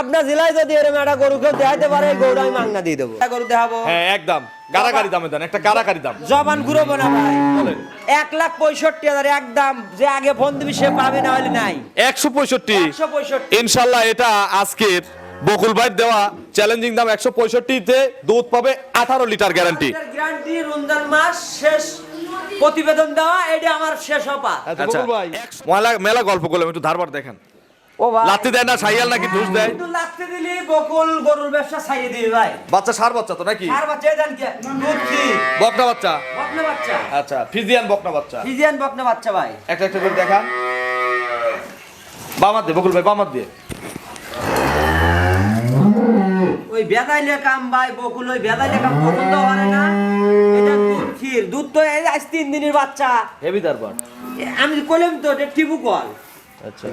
পাবনা জেলায় যদি এরকম একটা গরু কেউ দেখাইতে পারে গরুটা আমি মাংনা দিয়ে দেবো। গরু দেখাবো? হ্যাঁ একদম। গাড়াগাড়ি দামে দেন একটা গাড়াগাড়ি দাম। জবান ঘুরবো না ভাই। এক লাখ পঁয়ষট্টি হাজার একদম যে আগে ফোন দিবি সে পাবে না হলে নাই। একশো পঁয়ষট্টি। একশো পঁয়ষট্টি। ইনশাল্লাহ এটা আজকের বকুল ভাই দেওয়া চ্যালেঞ্জিং দাম একশো পঁয়ষট্টিতে দুধ পাবে আঠারো লিটার গ্যারান্টি গ্যারান্টি রমজান মাস শেষ। প্রতিবেদন দেওয়া এটা আমার শেষ হপা আচ্ছা মেলা মেলা গল্প করলাম একটু ধারবার দেখেন। লাত্তি দেয় না সাইয়াল নাকি ঘুষ দেয়? কিন্তু লাগতে দিলি বকুল গরুর ব্যবসা ছাইয়ে দিবি ভাই। বাচ্চা সার বাচ্চা তো নাকি? আর বাচ্চা জান কে? দুধ কি বকনা বাচ্চা? বকনা বাচ্চা। আচ্ছা ফিজিয়ান বকনা বাচ্চা। ফিজিয়ান বকনা বাচ্চা ভাই। একটা একটা করে দেখান। বামাত দিয়ে বকুল ভাই বামাত দিয়ে ওই বেদাইলে কাম ভাই বকুল ওই বেদাইলে কাম পছন্দ হয় না। এটা দুধ ক্ষীর। দুধ তো এই আজ তিন দিনের বাচ্চা। হেভি ধারবার এ, আমি কইলাম তো এটা টিবু কল। আচ্ছা।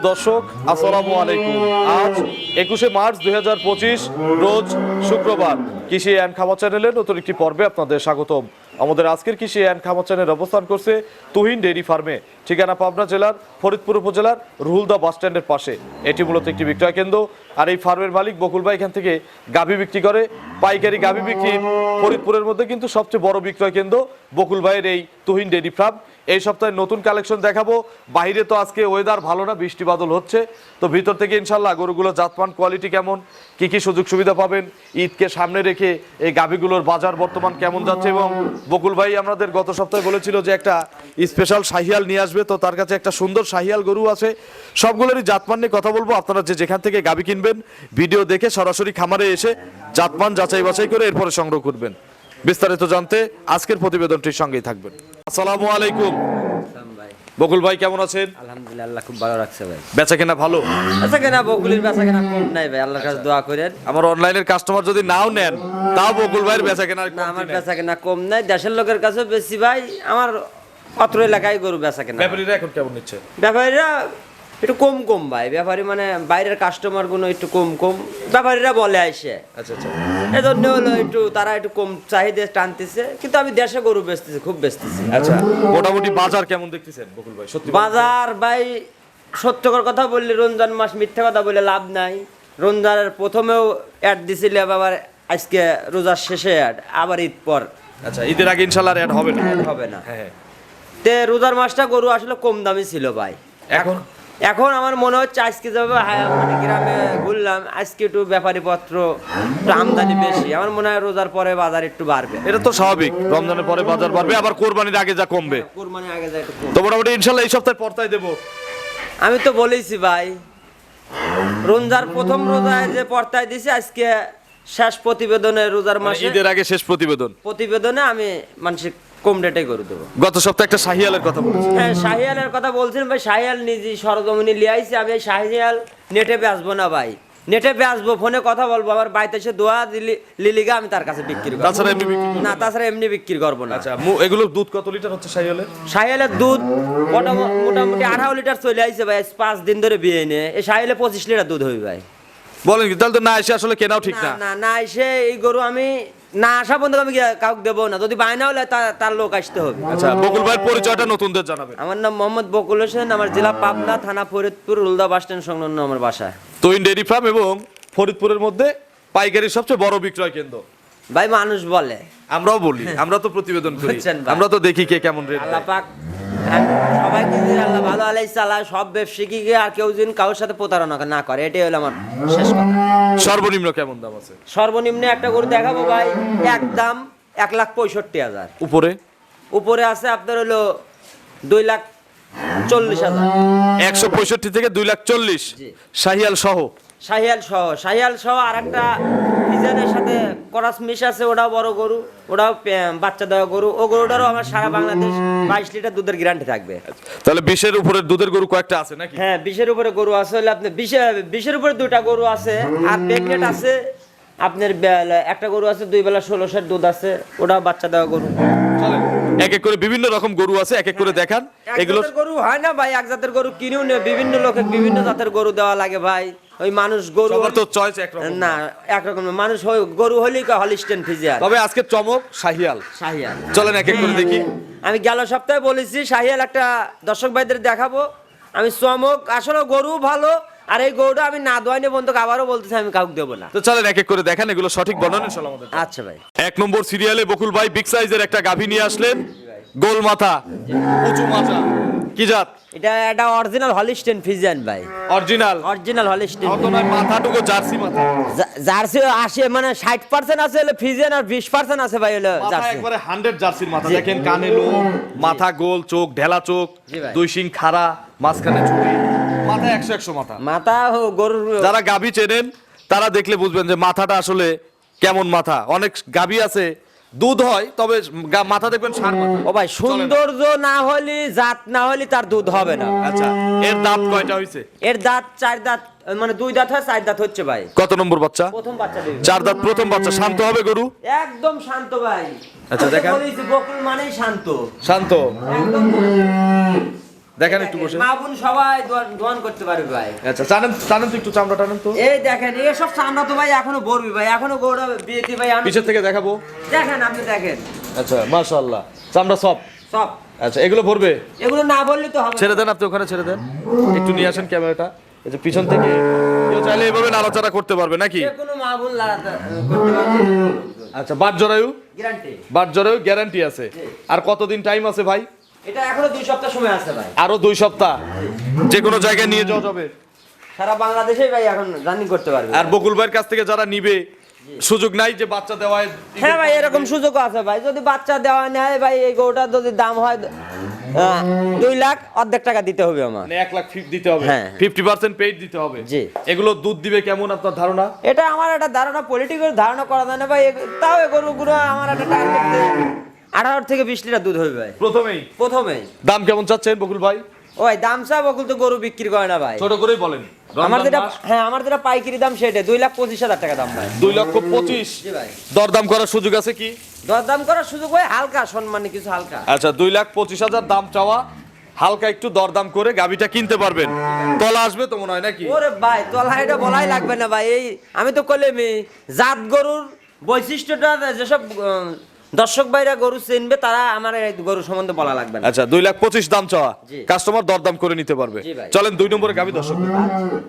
প্রিয় দর্শক, আসসালামু আলাইকুম। আজ একুশে মার্চ দুই রোজ শুক্রবার কৃষি অ্যান্ড খামার চ্যানেলের নতুন একটি পর্বে আপনাদের স্বাগতম। আমাদের আজকের কৃষি অ্যান্ড খামার চ্যানেল অবস্থান করছে তুহিন ডেইরি ফার্মে, ঠিকানা পাবনা জেলার, ফরিদপুর উপজেলার, রুহুলদা বাস স্ট্যান্ডের পাশে। এটি মূলত একটি বিক্রয় কেন্দ্র, আর এই ফার্মের মালিক বকুল ভাই এখান থেকে গাভী বিক্রি করে। পাইকারি গাভী বিক্রি ফরিদপুরের মধ্যে কিন্তু সবচেয়ে বড় বিক্রয় কেন্দ্র বকুল ভাইয়ের এই তুহিন ডেইরি ফার্ম। এই সপ্তাহে নতুন কালেকশন দেখাবো। বাইরে তো আজকে ওয়েদার ভালো না, বৃষ্টি বাদল হচ্ছে। তো ভিতর থেকে ইনশাল্লাহ গরুগুলো জাতমান কোয়ালিটি কেমন, কি কি সুযোগ সুবিধা পাবেন, ঈদকে সামনে রেখে এই গাভীগুলোর বাজার বর্তমান কেমন যাচ্ছে এবং বকুল ভাই আমাদের গত সপ্তাহে বলেছিল যে একটা স্পেশাল শাহিয়াল নিয়ে আসবে, তো তার কাছে একটা সুন্দর শাহিয়াল গরু আছে। সবগুলোরই জাতমান নিয়ে কথা বলব, আপনারা যে যেখান থেকে গাভী কিনবেন, ভিডিও দেখে সরাসরি খামারে এসে জাতমান যাচাই বাছাই করে এরপরে সংগ্রহ করবেন। বিস্তারিত জানতে আজকের প্রতিবেদনটির সঙ্গেই থাকবেন। আসসালামু আলাইকুম। বকুল ভাই কেমন আছেন? আলহামদুলিল্লাহ খুব ভালো রাখছে ভাই। বেচা কেনা ভালো? বেচা কেনা বকুলের বেচা কেনা কম নাই ভাই আল্লাহর কাছে দোয়া করেন। আমার অনলাইনের কাস্টমার যদি নাও নেন তাও বকুল ভাইয়ের বেচা কেনা না আমার বেচা কেনা কম নাই দেশের লোকের কাছেও বেশি ভাই আমার অত্র এলাকায় গরু বেচা কেনা। ব্যাপারীরা এখন কেমন নিচ্ছে? ব্যাপারীরা একটু কম কম ভাই ব্যাপারী মানে বাইরের কাস্টমারগুলো একটু কম কম ব্যাপারীরা বলে আইসে। আচ্ছা আচ্ছা। এজন্য হলো একটু তারা একটু কম চাহিদা টানতেছে কিন্তু আমি দেশে গরু বেচতেছি খুব বেচতেছি। আচ্ছা মোটামুটি বাজার কেমন দেখতেছেন বকুল ভাই? সত্যি বাজার ভাই সত্যকর কথা বললে রমজান মাস মিথ্যা কথা বলে লাভ নাই। রমজানের প্রথমেও অ্যাড দিছিল আবার আজকে রোজার শেষে অ্যাড আবার ঈদ পর। আচ্ছা ঈদের আগে ইনশাল্লাহ অ্যাড হবে না। হবে না। হ্যাঁ হ্যাঁ। তে রোজার মাসটা গরু আসলে কম দামি ছিল ভাই। এখন? এখন আমার মনে হচ্ছে আজকে যাবে হ্যাঁ, মানে গ্রামে ঘুরলাম আজকে একটু ব্যাপারী পত্র আমদানি বেশি। আমার মনে হয় রোজার পরে বাজার একটু বাড়বে। এটা তো স্বাভাবিক রমজানের পরে বাজার বাড়বে আবার কোরবানির আগে যা কমবে। কোরবানি আগে যায় একটু। তো মোটামুটি ইনশাল্লাহ এই সপ্তাহে পর্তায় দেবো। আমি তো বলেছি ভাই রোজার প্রথম রোজায় যে পর্তায় দিছি আজকে শেষ প্রতিবেদনে রোজার মানে মাসে ঈদের আগে শেষ প্রতিবেদন। প্রতিবেদনে আমি মানুষের কম রেটে করে দেবো। গত সপ্তাহে একটা শাহিয়ালের কথা বলেছি হ্যাঁ শাহিয়ালের কথা বলছিলাম ভাই শাহিয়াল নিজে সরজমিনি লিয়ে আইছি আমি এই শাহিয়াল নেটে বেচবো না ভাই। নেটে বেচবো ফোনে কথা বলব আমার বাড়িতে এসে দোয়া দিলি লিলিগা আমি তার কাছে বিক্রি করব। তাছাড়া এমনি না তাছাড়া এমনি বিক্রি করব না। আচ্ছা এগুলোর দুধ কত লিটার হচ্ছে শাহিয়ালের? সাহেলের দুধ মোটামুটি আঠারো লিটার চলে আইছে ভাই পাঁচ দিন ধরে বিয়ে নিয়ে এই সাহেলে পঁচিশ লিটার দুধ হইবে ভাই। বলেন তাহলে তো না এসে আসলে কেনাও ঠিক না। না না এসে এই গরু আমি না আসা পর্যন্ত আমি কাউকে দেবো না। যদি বায়না হলে তার লোক আসতে হবে। আচ্ছা বকুল ভাইয়ের পরিচয়টা নতুনদের জানাবেন। আমার নাম মোহাম্মদ বকুল হোসেন আমার জেলা পাবনা থানা ফরিদপুর উলদা বাস স্ট্যান্ড সংলগ্ন আমার বাসা তৈন ডেয়ারি ফার্ম এবং ফরিদপুরের মধ্যে পাইকারি সবচেয়ে বড় বিক্রয় কেন্দ্র। ভাই মানুষ বলে। আমরাও বলি আমরা তো প্রতিবেদন করি। আমরা তো দেখি কে কেমন রেট আল্লাহ পাক হ্যাঁ, সবাইকে যদি আল্লাহ ভালো আলাই চালায় সব ব্যবসায়ীকে আর কেউ যেন কারোর সাথে প্রতারণা না করে এটাই হলো আমার শেষ কথা। সর্বনিম্ন কেমন দাম আছে? সর্বনিম্ন একটা গরু দেখাবো ভাই একদম এক লাখ পঁয়ষট্টি হাজার। উপরে? উপরে আছে আপনার হলো দুই লাখ চল্লিশ হাজার। একশো পঁয়ষট্টি থেকে দুই লাখ চল্লিশ। জি। শাহিয়াল সহ? শাহিয়াল সহ। শাহিয়াল সহ আর একটা ডিজাইনের সাথে করাস মিশ আছে ওটাও বড় গরু ওটাও বাচ্চা দেওয়া গরু। ও গরুটারও আমার সারা বাংলাদেশ বাইশ লিটার দুধের গ্যারান্টি থাকবে। তাহলে বিশের উপরে দুধের গরু কয়েকটা আছে নাকি? হ্যাঁ বিশের উপরে গরু আছে হলে আপনি বিশে বিশের উপরে দুইটা গরু আছে আর প্রেগনেন্ট আছে আপনার একটা গরু আছে দুই বেলা ষোলোশোর দুধ আছে ওটাও বাচ্চা দেওয়া গরু। এক এক করে বিভিন্ন রকম গরু আছে এক এক করে দেখান। এগুলো গরু হয় না ভাই এক জাতের গরু কিনেও বিভিন্ন লোকে বিভিন্ন জাতের গরু দেওয়া লাগে ভাই। ওই মানুষ গরু সবার তো চয়েস একরকম না। একরকম মানুষ হয়- গরু হলেই কয় হলিস্টেন ফিজিয়ার। তবে আজকে চমক শাহিয়াল। শাহিয়াল। চলেন এক এক করে দেখি। আমি গেল সপ্তাহে বলেছি শাহিয়াল একটা দর্শক ভাইদের দেখাবো। আমি চমক আসলে গরু ভালো আর এই গরুটা আমি না দোয়াইনি বন্ধুকে আবারও বলতেছি আমি কাউকে দেবো না। তো চলেন এক এক করে দেখেন এগুলো সঠিক বর্ণনা আচ্ছা ভাই। এক নম্বর সিরিয়ালে বকুল ভাই বিগ সাইজের একটা গাভী নিয়ে আসলেন। গোল মাথা উঁচু মাথা। কি জাত? এটা একটা অরিজিনাল হলিস্টেন ফিজিয়ান ভাই। অরিজিনাল অরিজিনাল হলিস্টেন অত নয় মাথাটুকু জার্সি মাথা। জার্সি আসে মানে ষাট পার্সেন্ট আছে হলো ফিজিয়ান আর বিশ পার্সেন্ট আছে ভাই হলো জার্সি। একবারে হান্ড্রেড জার্সির মাথা। দেখেন কানে লোম মাথা গোল চোখ ঢেলা চোখ দুই শিং খাড়া মাঝখানে ছুরি মাথা একশো একশো মাথা। মাথা গরুর যারা গাভী চেনেন তারা দেখলে বুঝবেন যে মাথাটা আসলে কেমন মাথা। অনেক গাভী আছে দুধ হয় তবে মাথা দেখবেন মাথা। ও ভাই সৌন্দর্য না হলে জাত না হলে তার দুধ হবে না। আচ্ছা এর দাঁত কয়টা হয়েছে এর দাঁত চার দাঁত মানে দুই দাঁত হয় চার দাঁত হচ্ছে ভাই। কত নম্বর বাচ্চা? প্রথম বাচ্চা চার দাঁত প্রথম বাচ্চা শান্ত হবে গরু? একদম শান্ত ভাই। আচ্ছা, দেখান। বকুল মানেই শান্ত। শান্ত। একদম দেখেন একটু বসে মা বোন সবাই দোয়ান- করতে পারবে ভাই। আচ্ছা টানেন টানেন তো একটু চামড়া টানেন তো। এই দেখেন এসব চামড়া তো ভাই এখনও বলবি ভাই এখনও গৌড়া বিয়েতে ভাই আমি পিছের থেকে দেখাবো। দেখেন আপনি দেখেন। আচ্ছা মাশাআল্লাহ। চামড়া সব? সব। আচ্ছা এগুলো ভরবে? এগুলো না বললে তো হবে ছেড়ে দেন আপনি ওখানে ছেড়ে দেন। একটু নিয়ে আসেন ক্যামেরাটা। এই যে পিছন থেকে কেউ চাইলে এভাবে নাড়াচাড়া করতে পারবে নাকি? কোনো মা বোন করতে পারবে। আচ্ছা বাট জরায়ু গ্যারান্টি বাট জরায়ু গ্যারান্টি আছে। আর কতদিন টাইম আছে ভাই? এটা এখনও দুই সপ্তাহ সময় আছে ভাই। আরও দুই সপ্তাহ। যে কোনো জায়গায় নিয়ে যাওয়া যাবে। সারা বাংলাদেশে ভাই এখন জার্নি করতে পারবে। আর বকুল ভাইয়ের কাছ থেকে যারা নিবে সুযোগ নাই যে বাচ্চা দেওয়ায় হ্যাঁ ভাই এরকম সুযোগ আছে ভাই। যদি বাচ্চা দেওয়া নেয় ভাই এই গরুটার যদি দাম হয় দুই লাখ অর্ধেক টাকা দিতে হবে আমার। মানে এক লাখ ফিফ দিতে হবে। হ্যাঁ। ফিফটি পার্সেন্ট পেইড দিতে হবে। জি। এগুলো দুধ দিবে কেমন আপনার ধারণা? এটা আমার একটা ধারণা পলিটিক্যাল ধারণা করা যায় না ভাই। তাও এ গরুগুলো আমার একটা টার্গেট আঠারো থেকে বিশ লিটার দুধ হবে ভাই। প্রথমেই? প্রথমেই। দাম কেমন চাচ্ছেন বকুল ভাই? দাম চা বকুল তো গরু বিক্রি করে না ভাই। ছোট করেই বলেন। আমার যেটা হ্যাঁ আমার যেটা পাইকারি দাম সেটা দুই লাখ পঁচিশ হাজার টাকা দাম ভাই। দুই লক্ষ পঁচিশ? জি ভাই। দরদাম করার সুযোগ আছে কি? দরদাম করার সুযোগ হয় হালকা সম্মানে কিছু হালকা। আচ্ছা দুই লাখ পঁচিশ হাজার দাম চাওয়া হালকা একটু দরদাম করে গাবিটা কিনতে পারবেন। তলা আসবে তো মনে হয় নাকি? ওরে ভাই তোলা এটা বলাই লাগবে না ভাই। এই আমি তো কলেমি জাত গরুর বৈশিষ্ট্যটা যেসব দর্শক ভাইরা গরু চিনবে তারা আমার গরু সম্বন্ধে বলা লাগবে না। আচ্ছা দুই লাখ পঁচিশ দাম চাওয়া। কাস্টমার দরদাম করে নিতে পারবে। চলেন দুই নম্বরে গাভি দর্শক।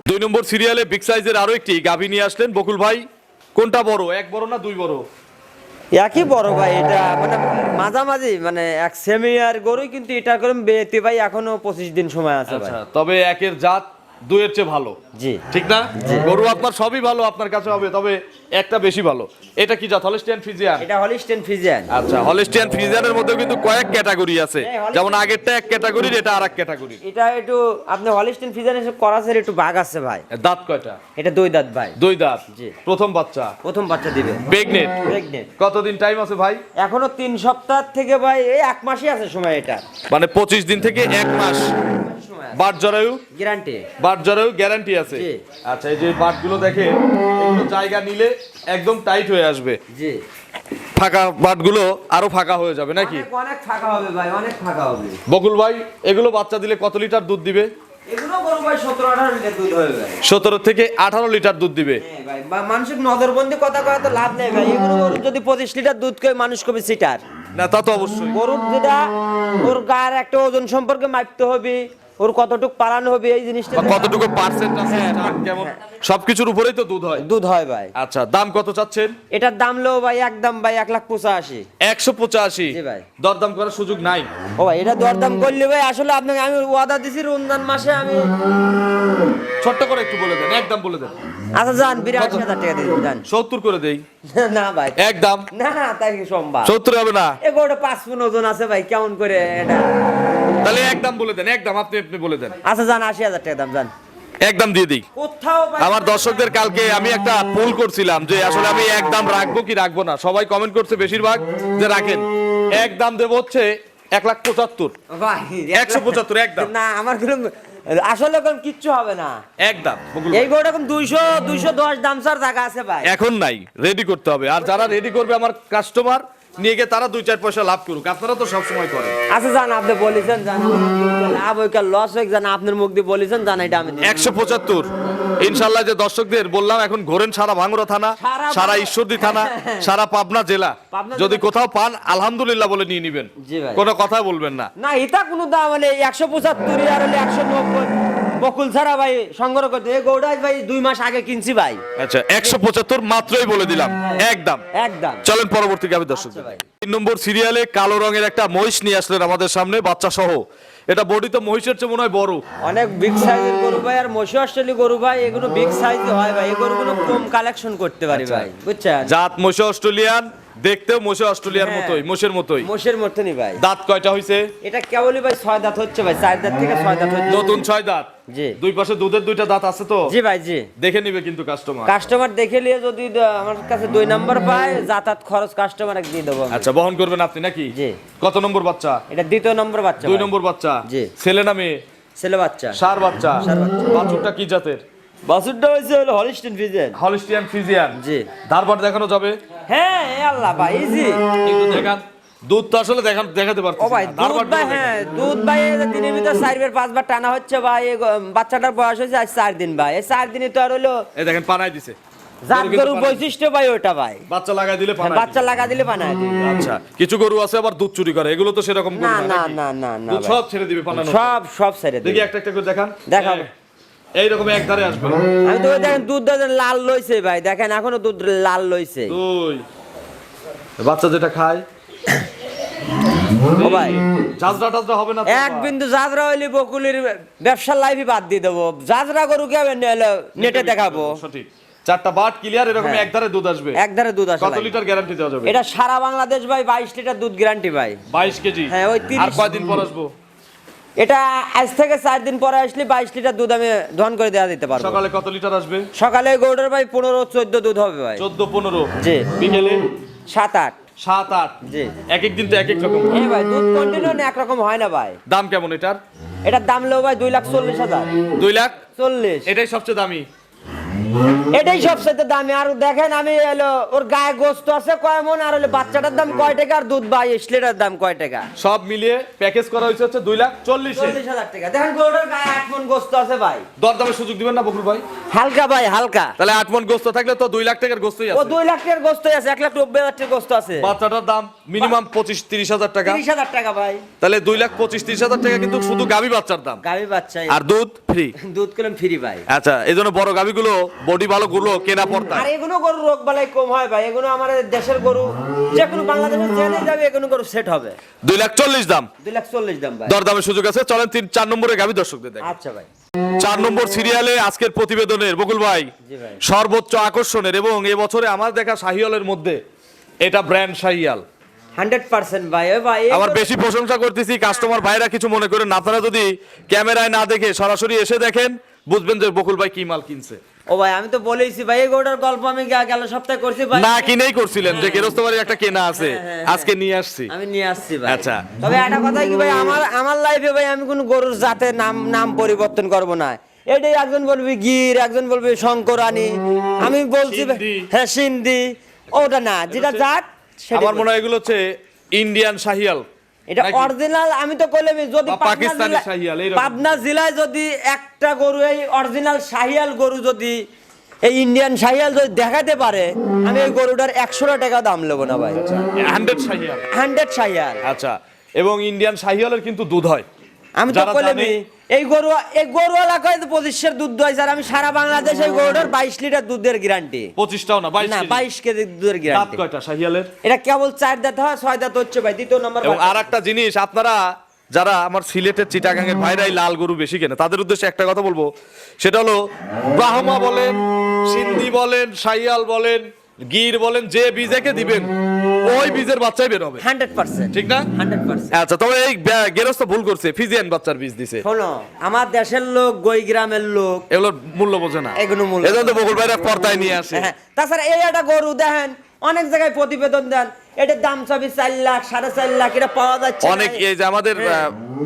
দুই নম্বর সিরিয়ালে বিগ সাইজের আরও একটি গাভি নিয়ে আসলেন বকুল ভাই। কোনটা বড়? এক বড় না দুই বড়? একই বড় ভাই এটা মানে মাঝামাঝি মানে এক সেমিয়ার গরুই কিন্তু এটা করে বেতে ভাই এখনও পঁচিশ দিন সময় আছে আচ্ছা তবে একের জাত দুইয়ের চেয়ে ভালো। জি। ঠিক না? গরু আপনার সবই ভালো আপনার কাছে হবে তবে একটা বেশি ভালো। এটা কি জাত? হলিস্টিয়ান ফিজিয়ান এটা হলিস্টেন ফিজিয়ান আচ্ছা হলিস্টিয়ান ফ্রিজিয়ানের মধ্যেও কিন্তু কয়েক ক্যাটাগরি আছে। হ্যাঁ, যেমন আগেরটা এক ক্যাটাগরির এটা আর এক ক্যাটাগরি এটা একটু আপনি হলিস্টেন ফিজিয়ান এসে করাছের একটু ভাগ আছে ভাই। দাঁত কয়টা? এটা দুই দাঁত ভাই। দুই দাঁত? জি। প্রথম বাচ্চা? প্রথম বাচ্চা দিবে। প্রেগনেন্ট প্রেগনেন্ট কতদিন টাইম আছে ভাই? এখনও তিন সপ্তাহ থেকে ভাই এই এক মাসই আছে সময় এটা। মানে পঁচিশ দিন থেকে এক মাস। বাট জরায়ু? গ্যারান্টি বাট জরায়ু গ্যারান্টি আছে আচ্ছা এই যে বাটগুলো দেখে এগুলো জায়গা নিলে একদম টাইট হয়ে আসবে। জি। ফাঁকা বাটগুলো আরও ফাঁকা হয়ে যাবে নাকি? অনেক ফাঁকা হবে ভাই অনেক ফাঁকা হবে। বকুল ভাই এগুলো বাচ্চা দিলে কত লিটার দুধ দিবে? এগুলো গরু ভাই সতেরো থেকে আঠারো লিটার দুধ দিবে। হ্যাঁ ভাই মানুষের নজরবন্দি কথা কয়া তো লাভ নেই ভাই। এগুলো যদি পঁচিশ লিটার দুধ কই মানুষ কবে সিটার? না তা তো অবশ্যই। গরুর যেটা ওর গায়ের একটা ওজন সম্পর্কে মাপতে হবে। ওর কতটুক পালানো হবে এই জিনিসটা কতটুকু পার্সেন্ট আছে কেমন? সবকিছুর উপরেই তো দুধ হয়। দুধ হয় ভাই। আচ্ছা দাম কত চাচ্ছেন? এটার দাম লো ভাই একদম ভাই এক লাখ পঁচাশি। একশো পঁচাশি। ভাই। দরদাম করার সুযোগ নাই। ও ভাই এটা দরদাম করলে ভাই আসলে আপনাকে আমি ওয়াদা দিছি রমজান মাসে আমি ছোট্ট করে একটু বলে দেন একদম বলে দেন। আচ্ছা যান বিরাশি হাজার টাকা দিয়ে দিন, যান। সত্তর করে দেই। না ভাই। একদম না তাই কি সম্ভব? সত্তর হবে না। এ গোটা পাঁচ ফুন ওজন আছে ভাই কেমন করে এটা? তাহলে একদম বলে দেন একদম আপনি আপনি বলে দেন। আচ্ছা যান আশি হাজার টাকা দাম যান একদম দিয়ে দিই। আমার দর্শকদের কালকে আমি একটা পোল করছিলাম যে আসলে আমি একদম রাখব কি রাখব না। সবাই কমেন্ট করছে বেশিরভাগ যে রাখেন। একদম দেবো হচ্ছে এক লাখ পঁচাত্তর। একশো পঁচাত্তর একদম না আমার কোনো আসলে কোনো কিচ্ছু হবে না। একদম এই এখন দুইশো দুইশো দশ দাম স্যার জায়গা আছে ভাই। এখন নাই রেডি করতে হবে। আর যারা রেডি করবে আমার কাস্টমার নিয়ে গিয়ে তারা দুই চার পয়সা লাভ করুক। আপনারা তো সবসময় করেন। আচ্ছা জান আপনি বলেছেন জান লাভ লস জান আপনার মুখ দিয়ে বলেছেন জান এটা আমি একশো পঁচাত্তর। ইনশাল্লাহ যে দর্শকদের বললাম এখন ঘোরেন সারা ভাঙড়া থানা সারা ঈশ্বরদী থানা সারা পাবনা জেলা। যদি কোথাও পান আলহামদুলিল্লাহ বলে নিয়ে নিবেন। কোনো কথা বলবেন না। না এটা কোনো দাম মানে একশো পঁচাত্তর আর হলে একশো নব্বই। বকুল ছাড়া ভাই সংগ্রহ করতে এই গৌড়াই ভাই দুই মাস আগে কিনছি ভাই। আচ্ছা একশো পঁচাত্তর মাত্রই বলে দিলাম। একদম। একদম। চলেন পরবর্তী গাভী দর্শক আচ্ছা তিন নম্বর সিরিয়ালে কালো রঙের একটা মহিষ নিয়ে আসলেন আমাদের সামনে বাচ্চা সহ এটা বডি তো মহিষের চেয়ে মনে হয় বড়। অনেক বিগ সাইজের গরু ভাই আর মহিষ অস্ট্রেলি গরু ভাই এগুলো বিগ সাইজ হয় ভাই। এই গরুগুলো কম কালেকশন করতে পারি ভাই বুঝছেন? জাত মহিষ অস্ট্রেলিয়ান দেখতেও মহিষ অস্ট্রেলিয়ার হ্যাঁ। মতোই মোষের মতোই। মোষের মতনই ভাই। দাঁত কয়টা হয়েছে এটা কেবলই ভাই ছয় দাঁত হচ্ছে ভাই চার দাঁত থেকে ছয় দাঁত হচ্ছে। নতুন ছয় দাঁত? জি। দুই পাশে দুধের দুইটা দাঁত আছে তো? জি ভাই জি। দেখে নিবে কিন্তু কাস্টমার কাস্টমার দেখে নিয়ে যদি আমার কাছে দুই নাম্বার পায় যাতায়াত খরচ কাস্টমার এক দিয়ে দেবো আচ্ছা বহন করবেন আপনি নাকি? জি। কত নম্বর বাচ্চা? এটা দ্বিতীয় নম্বর বাচ্চা দুই নম্বর বাচ্চা? জি। ছেলে না মেয়ে? ছেলে বাচ্চা। সার বাচ্চা? ষাঁড় বাচ্চা। বাছুরটা কি জাতের? বাসুরটা হয়েছে হলো হলিস্টিন ফিজেন হলিস্টিয়ান ফিজিয়ান জি। ধারবার দেখানো যাবে? হ্যাঁ এ আল্লাহ ভাই ইজি একটু দেখান। দুধ তো আসলে দেখান দেখাতে পারছি ও ভাই দুধ ভাই হ্যাঁ দুধ ভাই দিনের ভিতর চারবার পাঁচবার টানা হচ্ছে ভাই বাচ্চাটার বয়স হয়েছে আজ চার দিন ভাই। এই চার দিনে তো আর হলো এই দেখেন পানাই দিছে। জাত গরু বৈশিষ্ট্য ভাই ওটা ভাই। বাচ্চা লাগাই দিলে হ্যাঁ, পানাই বাচ্চা লাগা দিলে দিবে। আচ্ছা কিছু গরু আছে আবার দুধ চুরি করে। এগুলো তো সেরকম গরু না না না না না। সব ছেড়ে দিবে পানানো সব সব ছেড়ে দেখি দিবে। একটা একটা করে দেখান। দেখাবো। এইরকম এক ধারে আসবে। আমি তো দেখেন দুধ দেখেন লাল লইছে ভাই। দেখেন এখনও দুধ লাল লইছে। দুই। বাচ্চা যেটা খায়। ও ভাই। জাজরা টাজরা হবে না এক বিন্দু জাজরা হইলে বকুলির ব্যবসার লাইফই বাদ দিয়ে দেবো। জাজরা গরু কে নেটে দেখাবো। সঠিক। চারটা বাট ক্লিয়ার এরকম হ্যাঁ। এক ধারে দুধ আসবে। এক ধারে দুধ আসে কত লিটার গ্যারান্টি দেওয়া যাবে? এটা সারা বাংলাদেশ ভাই বাইশ লিটার দুধ গ্যারান্টি ভাই। বাইশ কেজি। হ্যাঁ, ওই 30 আর কয়দিন পর আসব? এটা আজ থেকে চার দিন পরে আসলে বাইশ লিটার দুধ আমি ধন করে দেওয়া দিতে পারব। সকালে কত লিটার আসবে? সকালে গৌড়ের ভাই পনেরো চোদ্দ দুধ হবে ভাই। চোদ্দ পনেরো? জি। বিকেলে? সাত আট। সাত আট? জি। এক এক দিন তো এক এক রকম। হ্যাঁ ভাই দুধ কন্টিনিউ একরকম হয় না ভাই। দাম কেমন এটার? এটার দাম লো ভাই দুই লাখ চল্লিশ হাজার। দুই লাখ? চল্লিশ। এটাই সবচেয়ে দামি। এটাই সবচেয়ে দামি। আর দেখেন আমি এলো ওর গায়ে গোস্ত আছে কয় মন? আর হলো বাচ্চাটার দাম কয় টাকা আর দুধ বাইশ লিটার দাম কয় টাকা? সব মিলিয়ে প্যাকেজ করা হয়েছে হচ্ছে দুই লাখ চল্লিশ চল্লিশ হাজার টাকা। দেখেন গরুটার গায়ে আট মন গোস্ত আছে ভাই। দরদামের সুযোগ দিবেন না বকুল ভাই? হালকা ভাই হালকা। তাহলে আট মন গোস্ত থাকলে তো দুই লাখ টাকার গোস্তই আছে। ও দুই লাখ টাকার গোস্ত আছে এক লাখ নব্বই হাজার টাকার গোস্ত আছে। বাচ্চাটার দাম মিনিমাম পঁচিশ তিরিশ হাজার টাকা। তিরিশ হাজার টাকা ভাই। তাহলে দুই লাখ পঁচিশ তিরিশ হাজার টাকা কিন্তু শুধু গাভী বাচ্চার দাম। গাভি বাচ্চা আর দুধ? ফ্রি দুধ কিলাম ফ্রি ভাই। আচ্ছা এই জন্য বড় গাভীগুলো বডি ভালো গুলো কেনা পড়তা আর এগুলো গরু রোগ বালাই কম হয় ভাই এগুলো আমাদের দেশের গরু যে কোনো বাংলাদেশের যাবে এগুলো গরু সেট হবে। দুই লাখ চল্লিশ দাম। দুই লাখ চল্লিশ দাম ভাই। দরদামের সুযোগ আছে চলেন তিন চার নম্বরে গাভী দর্শকদের দেখ আচ্ছা ভাই। চার নম্বর সিরিয়ালে আজকের প্রতিবেদনের বকুল ভাই ভাই। সর্বোচ্চ আকর্ষণের এবং এবছরে আমার দেখা শাহিয়ালের মধ্যে এটা ব্র্যান্ড শাহিয়াল হান্ড্রেড পার্সেন্ট ভাই। ভাই আবার বেশি প্রশংসা করতেছি কাস্টমার ভাইরা কিছু মনে করেন আপনারা যদি ক্যামেরায় না দেখে সরাসরি এসে দেখেন বুঝবেন যে বকুল ভাই কি মাল কিনছে। ও ভাই আমি তো বলেইছি ভাই এই গল্প আমি গেল সপ্তাহে করছি ভাই। না কিনেই করছিলেন যে গেরস্ত একটা কেনা আছে। হ্যাঁ, আজকে নিয়ে আসছি। আমি নিয়ে আসছি ভাই। আচ্ছা। তবে একটা কথা কি ভাই আমার আমার লাইফে ভাই আমি কোনো গরুর জাতের নাম নাম পরিবর্তন করব না। এটাই একজন বলবি গির একজন বলবি শঙ্করানি। আমি বলছি। হ্যাঁ সিন্ধি। ওটা না যেটা জাত সেটা আমার মনে হয় এগুলো হচ্ছে ইন্ডিয়ান শাহিয়াল এটা অরিজিনাল আমি তো কইলাম যদি পাকিস্তানি শাহিয়াল, পাবনা জেলায় যদি একটা গরু এই অরিজিনাল শাহিয়াল গরু যদি এই ইন্ডিয়ান শাহিয়াল যদি দেখাতে পারে আমি এই গরুটার একশোটা টাকা দাম নেব না ভাই। হান্ড্রেড শাহিয়াল হান্ড্রেড শাহিয়াল আচ্ছা এবং ইন্ডিয়ান শাহিয়ালের কিন্তু দুধ হয়। আমি তো কলেমি এই গরু এই গরু এলাকায় পঁচিশের দুধ দোয় স্যার? আমি সারা বাংলাদেশ এই গরুটার বাইশ লিটার দুধের গ্যারান্টি পঁচিশটাও না বাইশ না। বাইশ কেজি দুধের গ্যারান্টি কয়টা শাহিয়ালের? এটা কেবল চার দাঁত হয় ছয় দাঁত হচ্ছে ভাই দ্বিতীয় নম্বর আর একটা জিনিস আপনারা যারা আমার সিলেটের চিটাগাঙের ভাইরাই লাল গরু বেশি কেনে তাদের উদ্দেশ্যে একটা কথা বলব। সেটা হলো ব্রাহ্মা বলেন সিন্ধি বলেন সাইয়াল বলেন গির বলেন যে বীজেকে দিবেন ওই বীজের বাচ্চাই বের হবে। Hundred percent. ঠিক না? Hundred percent. আচ্ছা তবে এই গেরস্ত ভুল করছে ফিজিয়ান বাচ্চার বীজ দিছে। শোনো আমার দেশের লোক গই গ্রামের লোক এগুলোর মূল্য বোঝে না। এগুলো মূল্য এজন্য তো বকুল ভাইরা পর্দায় নিয়ে আসে। হ্যাঁ তাছাড়া এই একটা গরু দেখেন অনেক জায়গায় প্রতিবেদন দেন এটার দাম সবই চার লাখ সাড়ে চার লাখ এটা পাওয়া যাচ্ছে। অনেক এই যে আমাদের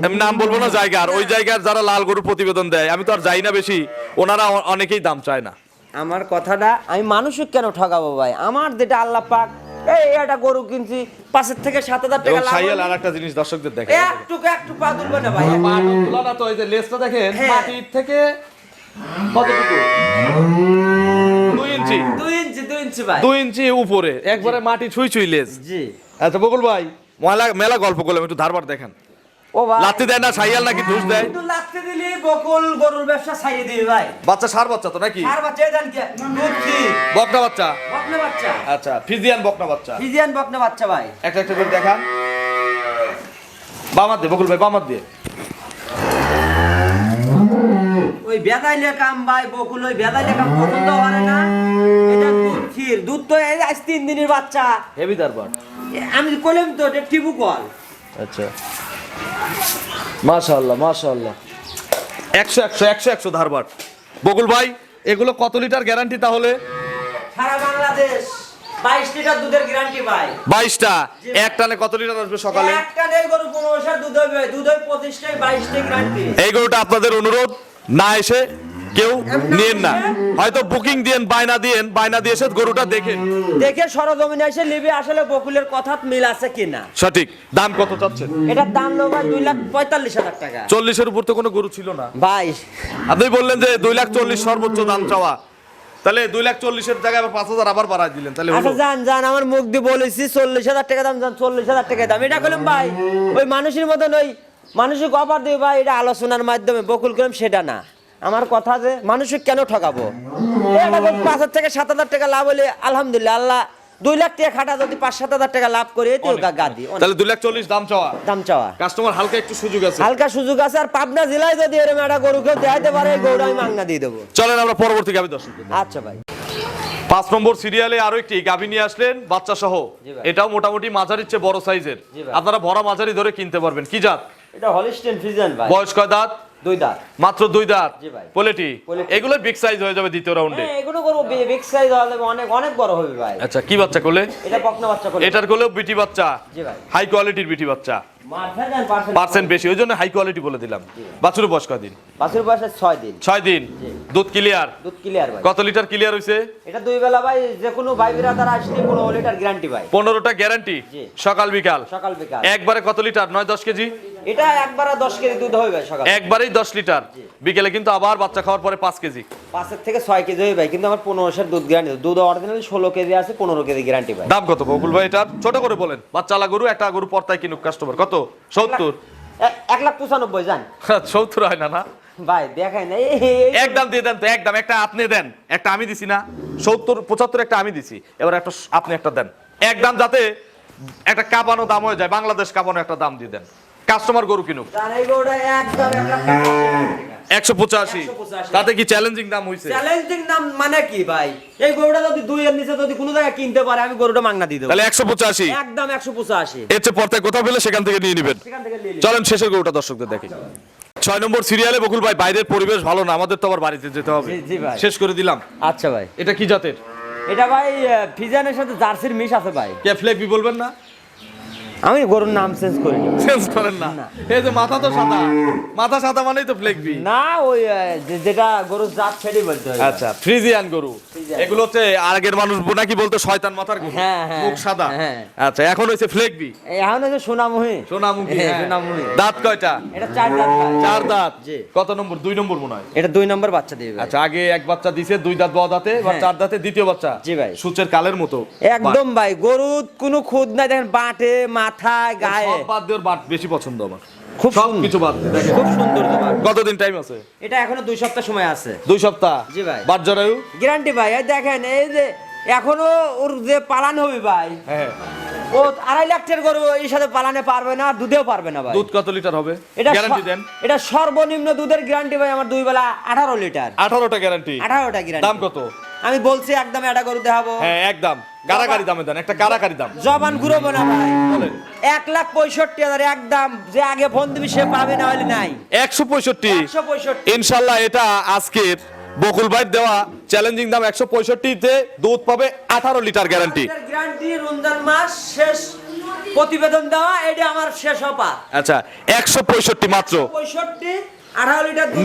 আমি নাম বলব না জায়গার ওই জায়গার যারা লাল গরু প্রতিবেদন দেয় আমি তো আর যাই না বেশি ওনারা অনেকেই দাম চায় না। আমার কথাটা আমি মানুষকে কেন ঠকাবো ভাই? আমার যেটা আল্লাহ পাক এই একটা গরু কিনছি পাশের থেকে সাত হাজার টাকা এবং সাইয়াল আর একটা জিনিস দর্শকদের দেখে একটু একটু পা তুলবে না ভাই। তুলনা তো এই যে লেজটা দেখেন হ্যাঁ। মাটির থেকে কতটুকু? দুই ইঞ্চি। দুই ইঞ্চি দুই ইঞ্চি ভাই। দুই ইঞ্চি উপরে একবারে মাটি ছুঁই ছুঁই লেস জি। আচ্ছা বকুল ভাই মেলা মেলা গল্প করলাম একটু ধারবার দেখেন। লাত্তি দেয় না সাইয়াল নাকি ঘুষ দেয়? কিন্তু লাগতে দিলি বকুল গরুর ব্যবসা ছাড়িয়ে দিবি ভাই। বাচ্চা সার বাচ্চা তো নাকি? আর বাচ্চা জান কি? দুধ কি? বকনা বাচ্চা? বকনা বাচ্চা। আচ্ছা ফিজিয়ান বকনা বাচ্চা। ফিজিয়ান বকনা বাচ্চা ভাই। একটা একটা করে দেখান। বামার দিয়ে বকুল ভাই বামার দিয়ে ওই বেদাইলে কাম ভাই বকুল ওই বেদাইলে কাম পছন্দ হয় না। এটা দুধ ক্ষীর। দুধ তো এই আজ তিন দিনের বাচ্চা। হেভি দারবার আমি কইলাম তো এটা টিবু কল। আচ্ছা। মাশাআল্লাহ মাশাল্লাহ একশো একশো একশো একশো ধারবার বকুল ভাই এগুলো কত লিটার গ্যারান্টি তাহলে? সারা বাংলাদেশ বাইশ লিটার দুধের গ্যারান্টি ভাই। বাইশটা। এক টানে কত লিটার আসবে সকালে? একটা নেই গরু পনেরোশো দুধ হবে দুধ পঁচিশটাই গ্যারান্টি এই গরুটা আপনাদের অনুরোধ না এসে কেউ নিয়েন না। হয়তো বুকিং দিয়েন বায়না দিয়েন বায়না দিয়ে এসে গরুটা দেখেন দেখে সরজমিনে এসে নিবি আসলে বকুলের কথা মিল আছে কিনা? সঠিক। দাম কত চাচ্ছেন? এটার দাম ভাই দুই লাখ পঁয়তাল্লিশ হাজার টাকা। চল্লিশের উপর তো কোনো গরু ছিল না। ভাই। আপনি বললেন যে দুই লাখ চল্লিশ সর্বোচ্চ দাম চাওয়া। তাহলে দুই লাখ চল্লিশের জায়গায় আবার পাঁচ হাজার আবার বাড়ায় দিলেন তাহলে হলো। আচ্ছা যান যান আমার মুখ দিয়ে বলেছি চল্লিশ হাজার টাকা দাম যান চল্লিশ হাজার টাকা দাম। এটা করলাম ভাই ওই মানুষের মতন ওই মানুষকে অফার দিই ভাই এটা আলোচনার মাধ্যমে বকুল করলাম সেটা না। আমার কথা যে মানুষকে কেন ঠকাবো পাঁচ হাজার থেকে সাত হাজার টাকা লাভ হলে আলহামদুলিল্লাহ আল্লাহ দুই লাখ টাকা খাটা যদি পাঁচ সাত হাজার টাকা লাভ করে তো গা দিই অনেক। তাহলে দুই লাখ চল্লিশ দাম চাওয়া। দাম চাওয়া। কাস্টমার হালকা একটু সুযোগ আছে। হালকা সুযোগ আছে আর পাবনা জেলায় যদি এরকম একটা গরুকে দেখাইতে পারে গরুটা আমি মাংনা দিয়ে দেবো। চলেন আমরা পরবর্তী গাবি দর্শক আচ্ছা ভাই। পাঁচ নম্বর সিরিয়ালে আরও একটি গাভী নিয়ে আসলেন বাচ্চা সহ এটাও মোটামুটি মাঝারির চেয়ে বড় সাইজের। আপনারা ভরা মাঝারি ধরে কিনতে পারবেন। কি জাত? এটা হলিস্টেন ভাই। বয়স কয় দাঁত? দুই দাঁত। মাত্র দুই দাঁত। পোলেটি। এগুলো বিগ সাইজ হয়ে যাবে দ্বিতীয় রাউন্ডে হ্যাঁ এগুলো করব। বিগ সাইজ হবে অনেক অনেক বড় হবে ভাই। আচ্ছা কি বাচ্চা করলে এটা বকনা বাচ্চা করে এটার করলেও বিটি বাচ্চা। জি ভাই। হাই কোয়ালিটির বিটি বাচ্চা। পার্সেন্ট বেশি ওই জন্য হাই কোয়ালিটি বলে দিলাম। বাছুরের বয়স কদিন বাছুর বয়স ছয় দিন। ছয় দিন। দুধ ক্লিয়ার দুধ ক্লিয়ার ভাই। কত লিটার ক্লিয়ার হয়েছে এটা দুই বেলা ভাই যে কোনো ভাই বিরাদার আসলে পনেরো লিটার গ্যারান্টি ভাই। পনেরোটা গ্যারান্টি জি। সকাল বিকাল? সকাল বিকাল। একবারে কত লিটার নয় দশ কেজি? এটা একবার দশ কেজি দুধ হবে ভাই সকাল। একবারেই দশ লিটার বিকেলে কিন্তু আবার বাচ্চা খাওয়ার পরে পাঁচ কেজি। পাঁচের থেকে ছয় কেজি হবে ভাই কিন্তু আমার পনেরোশের দুধ গ্যারান্টি দুধ অরিজিনাল ষোলো কেজি আছে পনেরো কেজি গ্যারান্টি ভাই। দাম কত বকুল ভাই এটার? ছোট করে বলেন। বাচ্চালা গরু একটা গরু পর্তায় কিনুক কাস্টমার কত? সত্তর? এ- এক লাখ পঁচানব্বই জান। সত্তর হয় না না? ভাই দেখাই না এই- এই- এক দাম দিয়ে দেন তো এক দাম একটা আপনি দেন একটা আমি দিছি না সত্তর পঁচাত্তর একটা আমি দিছি এবার একটা আপনি একটা দেন। এক দাম যাতে একটা কাঁপানো দাম হয়ে যায় বাংলাদেশ কাঁপানো একটা দাম দিয়ে দেন। কাস্টমার গরু কিনুক। একদম একশো পঁচাশি। তাতে কি চ্যালেঞ্জিং দাম হয়েছে চ্যালেঞ্জিং দাম মানে কি ভাই? এই গরুটা যদি দুই এর নিচে যদি কোনো জায়গায় কিনতে পারে আমি গরুটা মাংনা দিয়ে দেবো। তাহলে একশো পঁচাশি। একদম একশো পঁচাশি। এর চেয়ে পর্তায় কোথাও পেলে সেখান থেকে নিয়ে নেবেন। চলেন শেষের গরুটা দর্শকদের দেখি। ছয় নম্বর সিরিয়ালে বকুল ভাই বাইরের পরিবেশ ভালো না আমাদের তো আবার বাড়িতে যেতে হবে। জি, জি ভাই। শেষ করে দিলাম। আচ্ছা ভাই। এটা কি জাতের? এটা ভাই ফিজানের সাথে জার্সির মিশ আছে ভাই। কে ফ্লেভি বলবেন না? আমি গরুর নাম চেঞ্জ করি চেঞ্জ করেন না। এই যে মাথা তো সাদা। মাথা সাদা মানেই তো ফ্লেগবি না ওই যে- যেটা গরুর জাত সেটাই বলতে হবে আচ্ছা ফ্রিজিয়ান গরু। এগুলো হচ্ছে আগের মানুষ নাকি বলতো শয়তান মাথার গরু? হ্যাঁ, হ্যাঁ, মুখ সাদা। হ্যাঁ। আচ্ছা এখন হচ্ছে ফ্লেগবি এই এখন হচ্ছে সোনামুহি। সোনামুখী হ্যাঁ, হ্যাঁ। সোনামুখী। দাঁত কয়টা? এটা চার দাঁত চার দাঁত। জি। কত নম্বর? দুই নম্বর মনে হয়। এটা দুই নম্বর বাচ্চা দিবে। আচ্ছা আগে এক বাচ্চা দিছে দুই দাঁত বড় দাঁতে হ্যাঁ। চার দাঁতে দ্বিতীয় বাচ্চা। জি ভাই। সূচের কালের মতো। একদম ভাই গরুর কোনো খুদ নাই দেখেন বাটে মাথায় গায়ে। সব বাদ বাট বেশি পছন্দ আমার। খুব কিছু বাদ। খুব সুন্দর কতদিন টাইম আছে? এটা এখনও দুই সপ্তাহ সময় আছে। দুই সপ্তাহ? জি ভাই। বাদ জরায়ু? গ্যারান্টি ভাই এই দেখেন এই যে এখনও ওর যে পালান হবে ভাই হ্যাঁ। ও আড়াই লাখ টাকার গরু এর সাথে পালানে পারবে না দুধেও পারবে না ভাই। দুধ কত লিটার হবে? এটা গ্যারান্টি দেন। এটা সর্বনিম্ন দুধের গ্যারান্টি ভাই আমার দুই বেলা আঠারো লিটার। আঠারোটা গ্যারান্টি আঠারোটা গ্যারান্টি দাম কত? আমি বলছি একদম এটা গরু দেখাবো। হ্যাঁ একদম। গাড়াগাড়ি দামে দেন একটা গাড়াগাড়ি দাম। জবান ঘুরবো না ভাই। এক লাখ পঁয়ষট্টি হাজার একদম যে আগে ফোন দিবি সে পাবে না হলে নাই। একশো পঁয়ষট্টি। একশো পঁয়ষট্টি। ইনশাল্লাহ এটা আজকের বকুল ভাই দেওয়া চ্যালেঞ্জিং দাম একশো পঁয়ষট্টিতে দুধ পাবে আঠারো লিটার গ্যারান্টি গ্যারান্টি রমজান মাস শেষ। প্রতিবেদন দেওয়া এটা আমার শেষ অপা আচ্ছা একশো পঁয়ষট্টি মাত্র। পঁয়ষট্টি।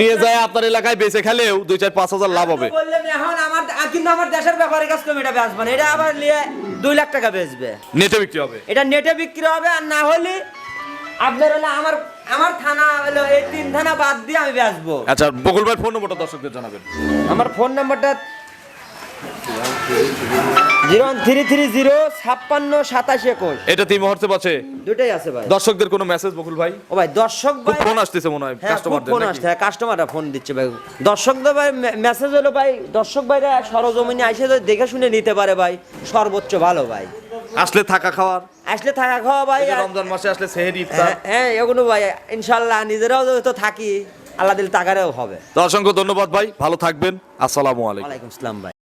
নিয়ে যায় আপনার এলাকায় বেঁচে খেলেও দুই চার পাঁচ হাজার লাভ হবে। বললেন এখন আমার কিন্তু আমার দেশের ব্যাপারে কাজ কম এটা বেচবে না। এটা আবার নিয়ে দুই লাখ টাকা বেচবে। নেটে বিক্রি হবে। এটা নেটে বিক্রি হবে আর না হলে আপনার হলে আমার আমার থানা হলো এই তিন থানা বাদ দিয়ে আমি বেচবো। আচ্ছা বকুল ভাই ফোন নম্বরটা দর্শকদের জানাবেন। আমার ফোন নাম্বারটা জিরো থ্রি থ্রি জিরো ছাপ্পান্ন সাতাশ একুশ। এটা তিন মুহূর্তে দুটাই আছে ভাই। দর্শকদের কোনো মেসেজ বকুল ভাই? ও ভাই দর্শক ভাই ফোন আসতেছে মনে হয় হ্যাঁ কাস্টমারদের ফোন আসছে হ্যাঁ কাস্টমাররা ফোন দিচ্ছে ভাই। দর্শক ভাই মেসেজ হলো ভাই দর্শক ভাইরা সরজমিনে এসে দেখে শুনে নিতে পারে ভাই সর্বোচ্চ ভালো ভাই। আসলে থাকা খাওয়ার? আসলে থাকা খাওয়া ভাই রমজান মাসে আসলে সেহেরি ইফতার। হ্যাঁ, হ্যাঁ এগুলো ভাই ইনশাল্লাহ নিজেরাও তো থাকি আল্লাহ দিল টাকারেও হবে। তো অসংখ্য ধন্যবাদ ভাই ভালো থাকবেন আসসালামু আলাইকুম। ওয়ালাইকুম আসসালাম ভাই।